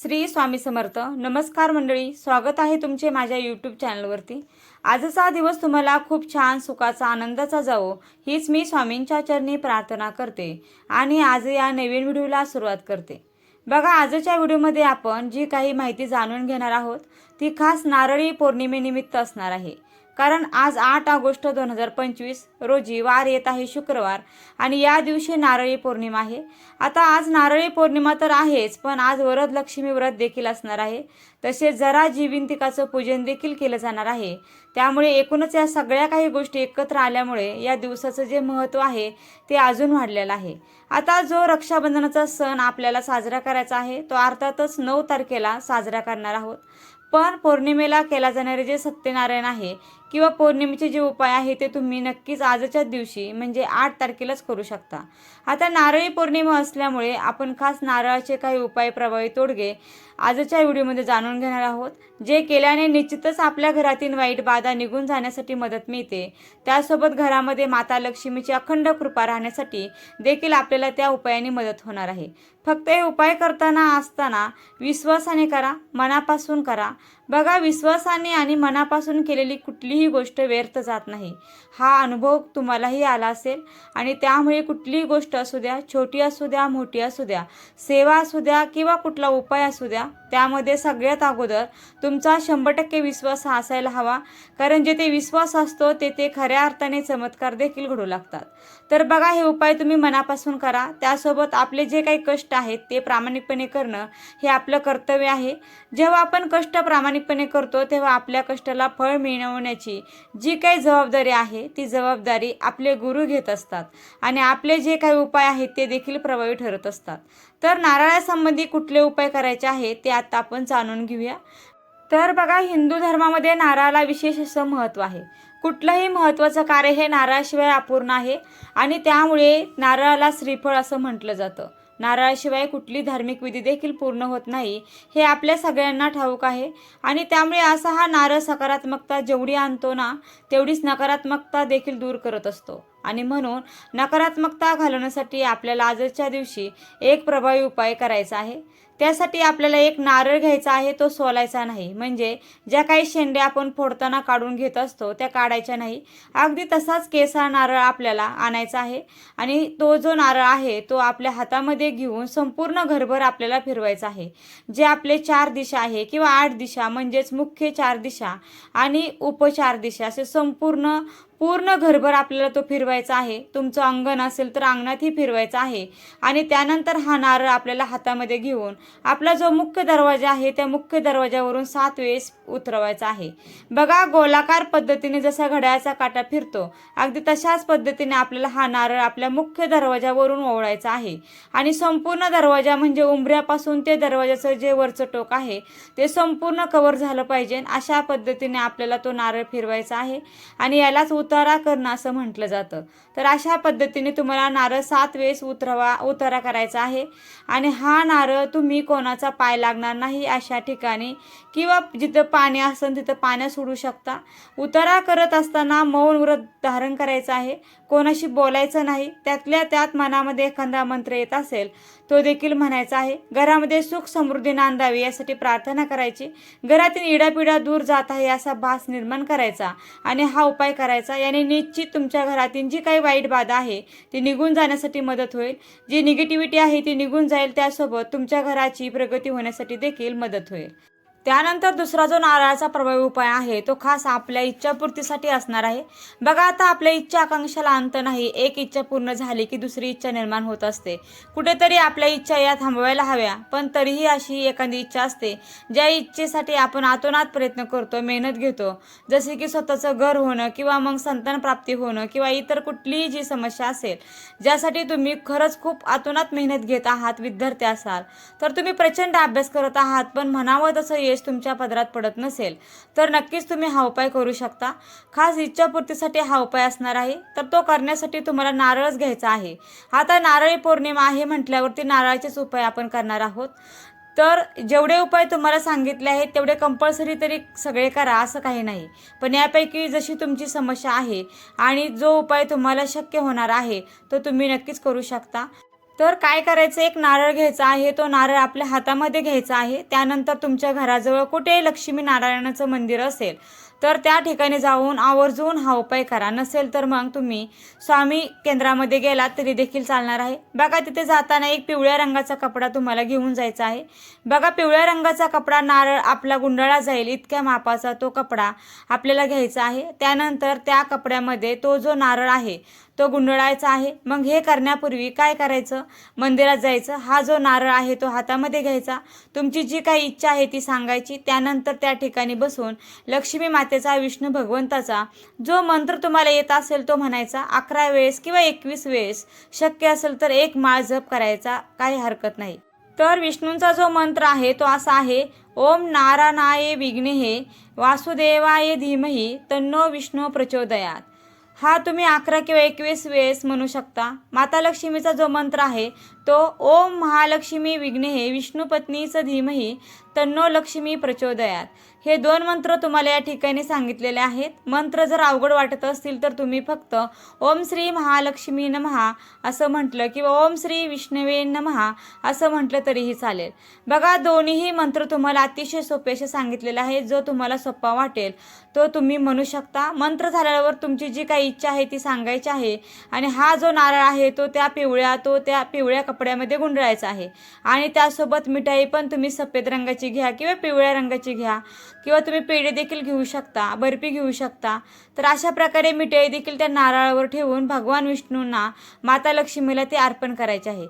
श्री स्वामी समर्थ. नमस्कार मंडळी स्वागत आहे तुमचे माझ्या यूट्यूब चॅनलवरती आजचा दिवस तुम्हाला खूप छान सुखाचा आनंदाचा जावो हीच मी स्वामींच्या चरणी प्रार्थना करते आणि आज या नवीन व्हिडिओला सुरुवात करते. बघा आजच्या व्हिडिओमध्ये आपण जी काही माहिती जाणून घेणार आहोत ती खास नारळी पौर्णिमेनिमित्त असणार आहे. कारण आज आठ ऑगस्ट दोन हजार पंचवीस रोजी वार येत आहे शुक्रवार आणि या दिवशी नारळी पौर्णिमा आहे. आता आज नारळी पौर्णिमा तर आहेच पण आज वरद लक्ष्मी व्रत देखील असणार आहे. तसेच जरा जीविंतिकाचं पूजन देखील केलं जाणार आहे. त्यामुळे एकूणच या सगळ्या काही गोष्टी एकत्र आल्यामुळे या दिवसाचं जे महत्त्व आहे ते अजून वाढलेलं आहे. आता जो रक्षाबंधनाचा सण आपल्याला साजरा करायचा आहे तो अर्थातच नऊ तारखेला साजरा करणार आहोत. पण पौर्णिमेला केला जाणारे जे सत्यनारायण आहे किंवा पौर्णिमेचे जे उपाय आहे ते तुम्ही नक्कीच आजच्याच दिवशी म्हणजे आठ तारखेलाच करू शकता. आता नारळी पौर्णिमा असल्यामुळे आपण खास नारळाचे काही उपाय प्रभावी तोडगे आजच्या व्हिडिओमध्ये जाणून घेणार आहोत जे केल्याने निश्चितच आपल्या घरातील वाईट बाधा निघून जाण्यासाठी मदत मिळते. त्यासोबत घरामध्ये माता लक्ष्मीची अखंड कृपा राहण्यासाठी देखील आपल्याला त्या उपायाने मदत होणार आहे. फक्त हे उपाय करताना असताना विश्वासाने करा मनापासून करा. बघा विश्वासाने आणि मनापासून केलेली कुठलीही गोष्ट व्यर्थ जात नाही. हा अनुभव तुम्हालाही आला असेल. आणि त्यामुळे कुठलीही गोष्ट असू द्या छोटी असू द्या मोठी असू द्या सेवा असू द्या किंवा कुठला उपाय असू द्या त्यामध्ये सगळ्यात अगोदर तुमचा शंभर टक्के विश्वास हा असायला हवा. कारण जेथे विश्वास असतो तेथे खऱ्या अर्थाने चमत्कार देखील घडू लागतात. तर बघा हे उपाय तुम्ही मनापासून करा. त्यासोबत आपले जे काही कष्ट आहेत ते प्रामाणिकपणे करणं हे आपलं कर्तव्य आहे. जेव्हा आपण कष्ट प्रामाणिकपणे करतो तेव्हा आपल्या कष्टाला फळ मिळवण्याची जी काही जबाबदारी आहे ती जबाबदारी आपले गुरु घेत असतात आणि आपले जे काही उपाय आहेत ते देखील प्रभावी ठरत असतात. तर नारळासंबंधी कुठले उपाय करायचे आहेत ते आता आपण जाणून घेऊया. तर बघा हिंदू धर्मामध्ये नारळाला विशेष असं महत्त्व आहे. कुठलंही महत्त्वाचं कार्य हे नारळाशिवाय अपूर्ण आहे आणि त्यामुळे नारळाला श्रीफळ असं म्हटलं जातं. नारळाशिवाय कुठली धार्मिक विधी देखील पूर्ण होत नाही हे आपल्या सगळ्यांना ठाऊक आहे. आणि त्यामुळे असा हा नारळ सकारात्मकता जेवढी आणतो ना तेवढीच नकारात्मकता देखील दूर करत असतो. आणि म्हणून नकारात्मकता घालवण्यासाठी आपल्याला आजच्या दिवशी एक प्रभावी उपाय करायचा आहे. त्यासाठी आपल्याला एक नारळ घ्यायचा आहे तो सोलायचा नाही. म्हणजे ज्या काही शेंड्या आपण फोडताना काढून घेत असतो त्या काढायच्या नाही. अगदी तसाच केसा नारळ आपल्याला आणायचा आहे आणि तो जो नारळ आहे तो आपल्या हातामध्ये घेऊन संपूर्ण घरभर आपल्याला फिरवायचा आहे. जे आपले चार दिशा आहे किंवा आठ दिशा म्हणजेच मुख्य चार दिशा आणि उपचार दिशा असे संपूर्ण पूर्ण घरभर आपल्याला तो फिरवायचा आहे. तुमचं अंगण असेल तर अंगणातही फिरवायचं आहे. आणि त्यानंतर हा नारळ आपल्याला हातामध्ये घेऊन आपला जो मुख्य दरवाजा आहे त्या मुख्य दरवाजावरून सात वेळेस उतरवायचा आहे. बघा गोलाकार पद्धतीने जसा घड्याळाचा काटा फिरतो अगदी तशाच पद्धतीने आपल्याला हा नारळ आपल्या मुख्य दरवाजावरून ओवळायचा आहे. आणि संपूर्ण दरवाजा म्हणजे उंबऱ्यापासून ते दरवाजाचं जे वरचं टोक आहे ते संपूर्ण कव्हर झालं पाहिजे अशा पद्धतीने आपल्याला तो नारळ फिरवायचा आहे. आणि यालाच उतारा करणं असं म्हटलं जातं. तर अशा पद्धतीने तुम्हाला नारळ सात वेळेस उतरवा उतारा करायचा आहे. आणि हा नारळ तुम्ही कोणाचा पाय लागणार नाही अशा ठिकाणी किंवा जिथं पाणी असेल तिथं पाण्यात सोडू शकता. उतारा करत असताना मौन व्रत धारण करायचं आहे. कोणाशी बोलायचं नाही त्यातल्या त्यात मनामध्ये एखादा मंत्र येत असेल तो देखील म्हणायचा आहे. घरामध्ये सुख समृद्धी नांदावी यासाठी प्रार्थना करायची. घरातील इडापिडा दूर जात आहे असा भास निर्माण करायचा आणि हा उपाय करायचा. याने निश्चित तुमच्या घरातील जी काही वाईट बाधा आहे. ती निघून जाण्यासाठी मदत होईल. जी निगेटिव्हिटी आहे ती निघून जाईल त्यासोबत तुमच्या घराची प्रगती होण्यासाठी देखील मदत होईल. त्यानंतर दुसरा जो नारळाचा प्रभावी उपाय आहे तो खास आपल्या इच्छापूर्तीसाठी असणार आहे. बघा आता आपल्या इच्छा आकांक्षाला अंत नाही. एक इच्छा पूर्ण झाली की दुसरी इच्छा निर्माण होत असते. कुठेतरी आपल्या इच्छा या थांबवायला हव्या पण तरीही अशी एखादी इच्छा असते ज्या इच्छेसाठी आपण आतोनात प्रयत्न करतो मेहनत घेतो. जसे की स्वतःचं घर होणं किंवा मग संतान प्राप्ती होणं किंवा इतर कुठलीही जी समस्या असेल ज्यासाठी तुम्ही खरंच खूप आतोनात मेहनत घेत आहात विद्यार्थी असाल. तर तुम्ही प्रचंड अभ्यास करत आहात पण म्हणावं तसं यश तुमच्या पदरात पडत नसेल तर नक्कीच तुम्ही हा उपाय करू शकता. खास इच्छापूर्तीसाठी हा उपाय असणार आहे तर तो करण्यासाठी तुम्हाला नारळच घ्यायचा आहे. आता नारळी पौर्णिमा आहे म्हटल्यावरती नारळाचेच उपाय आपण करणार आहोत. तर जेवढे उपाय तुम्हाला सांगितले आहेत तेवढे कंपल्सरी तरी सगळे करा असं काही नाही. पण यापैकी जशी तुमची समस्या आहे आणि जो उपाय तुम्हाला शक्य होणार आहे तो तुम्ही नक्कीच करू शकता. तर काय करायचं? एक नारळ घ्यायचा आहे. तो नारळ आपल्या हातामध्ये घ्यायचा आहे. त्यानंतर तुमच्या घराजवळ कुठे लक्ष्मी नारायणाचं मंदिर असेल तर त्या ठिकाणी जाऊन आवर्जून हा उपाय करा. नसेल तर मग तुम्ही स्वामी केंद्रामध्ये गेलात तरी देखील चालणार आहे. बघा तिथे जाताना एक पिवळ्या रंगाचा कपडा तुम्हाला घेऊन जायचा आहे. बघा पिवळ्या रंगाचा कपडा नारळ आपला गुंडाळा जाईल. इतक्या मापाचा तो कपडा आपल्याला घ्यायचा आहे. त्यानंतर त्या कपड्यामध्ये तो जो नारळ आहे तो गुंडळायचा आहे. मग हे करण्यापूर्वी काय करायचं? मंदिरात जायचं. हा जो नारळ आहे तो हातामध्ये घ्यायचा. तुमची जी काही इच्छा आहे ती सांगायची. त्यानंतर त्या ठिकाणी बसून लक्ष्मी मातेचा विष्णू भगवंताचा जो मंत्र तुम्हाला येत असेल तो म्हणायचा. अकरा वेळेस किंवा एकवीस वेळेस शक्य असेल तर एक माळ जप करायचा. काही हरकत नाही. तर विष्णूंचा जो मंत्र आहे तो असा आहे. ओम नारायणाय विघ्नेहे वासुदेवाय धीमही तन्नो विष्णू प्रचोदयात. हा तुम्ही अकरा किंवा एकवीस वेळेस म्हणू शकता. माता लक्ष्मीचा जो मंत्र आहे तो ओम महालक्ष्मी विघ्नेहे विष्णुपत्नीचं धीमही तन्नो लक्ष्मी प्रचोदयात. हे दोन मंत्र तुम्हाला या ठिकाणी सांगितलेले आहेत. मंत्र जर अवघड वाटत असतील तर तुम्ही फक्त ओम श्री महालक्ष्मी नमहा असं म्हटलं किंवा ओम श्री विष्णवे नमहा असं म्हटलं तरीही चालेल. बघा दोन्हीही मंत्र तुम्हाला अतिशय सोपे असे सांगितलेले आहे जो तुम्हाला सोपा वाटेल तो तुम्ही म्हणू शकता. मंत्र झाल्यावर तुमची जी काही इच्छा आहे ती सांगायची आहे. आणि हा जो नारळ आहे तो त्या पिवळ्या तो त्या पिवळ्या कपड्यामध्ये गुंडळायचा आहे. आणि त्यासोबत मिठाई पण तुम्ही सफेद रंगाची घ्या किंवा पिवळ्या रंगाची घ्या किंवा तुम्ही पेढे देखील घेऊ शकता बर्फी घेऊ शकता. तर अशा प्रकारे मिठाई देखील त्या नारळावर ठेवून भगवान विष्णूंना माता लक्ष्मीला ते अर्पण करायचे आहे.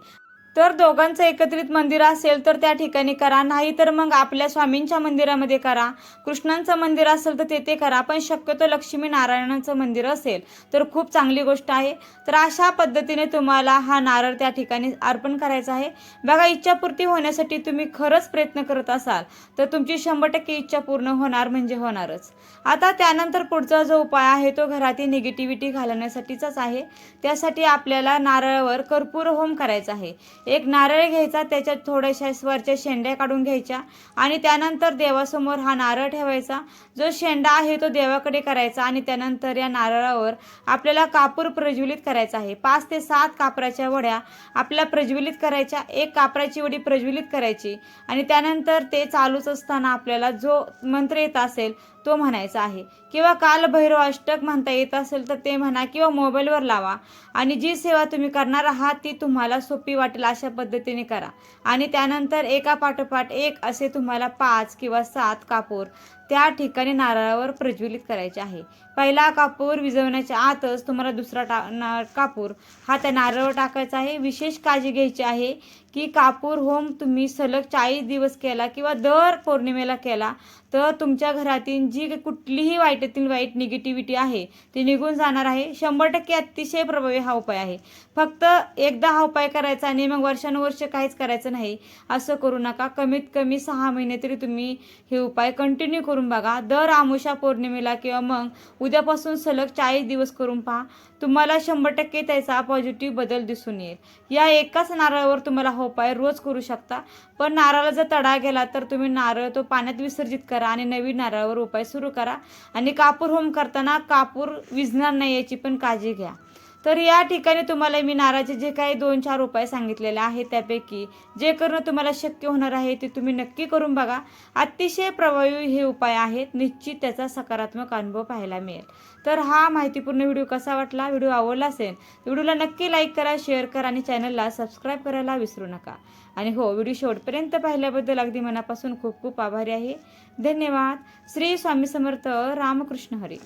तर दोघांचं एकत्रित मंदिर असेल तर त्या ठिकाणी करा. नाही तर मग आपल्या स्वामींच्या मंदिरामध्ये करा. कृष्णांचं मंदिर असेल तर तेथे करा. पण शक्यतो लक्ष्मी नारायणाचं मंदिर असेल तर खूप चांगली गोष्ट आहे. तर अशा पद्धतीने तुम्हाला हा नारळ त्या ठिकाणी अर्पण करायचा आहे. बघा इच्छापूर्ती होण्यासाठी तुम्ही खरंच प्रयत्न करत असाल तर तुमची शंभर टक्के इच्छा पूर्ण होणार म्हणजे होणारच. आता त्यानंतर पुढचा जो उपाय आहे तो घरातील निगेटिव्हिटी घालवण्यासाठीचाच आहे. त्यासाठी आपल्याला नारळावर कर्पूर होम करायचा आहे. एक नारळ घ्यायचा त्याच्यात थोड्याशा स्वरच्या शेंड्या काढून घ्यायच्या आणि त्यानंतर देवासमोर हा नारळ ठेवायचा. जो शेंडा आहे तो देवाकडे करायचा आणि त्यानंतर या नारळावर आपल्याला कापूर प्रज्वलित करायचा आहे. पाच ते सात कापराच्या वड्या आपल्याला प्रज्वलित करायच्या एक कापराची वडी प्रज्वलित करायची आणि त्यानंतर ते चालूच असताना आपल्याला जो मंत्र येत असेल तो म्हणायचा आहे. किंवा काल भैरव अष्टक म्हणता येत असेल तर ते म्हणा किंवा मोबाईलवर लावा. आणि जी सेवा तुम्ही करणार आहात ती तुम्हाला सोपी वाटेल अशा पद्धतीने करा. आणि त्यानंतर एका पाठोपाठ एक असे तुम्हाला पाच किंवा सात कापूर. त्या ठिकाणी नारळावर प्रज्वलित करायचे आहे. पहिला कापूर विझवण्याच्या आतच तुम्हाला दुसरा टा ना कापूर. हा त्या नारळावर टाकायचा आहे. विशेष काळजी घ्यायची आहे की कापूर होम तुम्ही सलग चाळीस दिवस केला किंवा दर पौर्णिमेला केला तर तुमच्या घरातील जी कुठलीही वाईटातील वाईट निगेटिव्हिटी आहे ती निघून जाणार आहे. शंभर टक्के अतिशय प्रभावी हा उपाय आहे. फक्त एकदा हा उपाय करायचा आणि मग वर्षानुवर्ष काहीच करायचं नाही असं करू नका. कमीत कमी सहा महिने तरी तुम्ही हे उपाय कंटिन्यू करून बघा. दर आमुषा पौर्णिमेला किंवा मग उद्यापासून सलग चाळीस दिवस करून पहा. तुम्हाला शंभर टक्के त्याचा पॉझिटिव्ह बदल दिसून येईल. या एकाच नारळावर तुम्हाला हो हा उपाय रोज करू शकता. पण नारळाला जर तडा गेला तर तुम्ही नारळ तो पाण्यात विसर्जित करा आणि नवीन नारळावर उपाय सुरू करा. आणि कापूर होम करताना कापूर विझणार नाही याची पण काळजी घ्या. तर या ठिकाणी तुम्हाला मी नाराचे जे काही दोन चार उपाय सांगितलेले आहेत त्यापैकी जे करणं तुम्हाला शक्य होणार आहे ते तुम्ही नक्की करून बघा. अतिशय प्रभावी हे उपाय आहेत. निश्चित त्याचा सकारात्मक अनुभव पाहायला मिळेल. तर हा माहितीपूर्ण व्हिडिओ कसा वाटला? व्हिडिओ आवडला असेल व्हिडिओला नक्की लाईक करा शेअर करा आणि चॅनलला सबस्क्राईब करायला विसरू नका. आणि हो व्हिडिओ शेवटपर्यंत पाहिल्याबद्दल अगदी मनापासून खूप खूप आभारी आहे. धन्यवाद. श्री स्वामी समर्थ. रामकृष्ण हरी.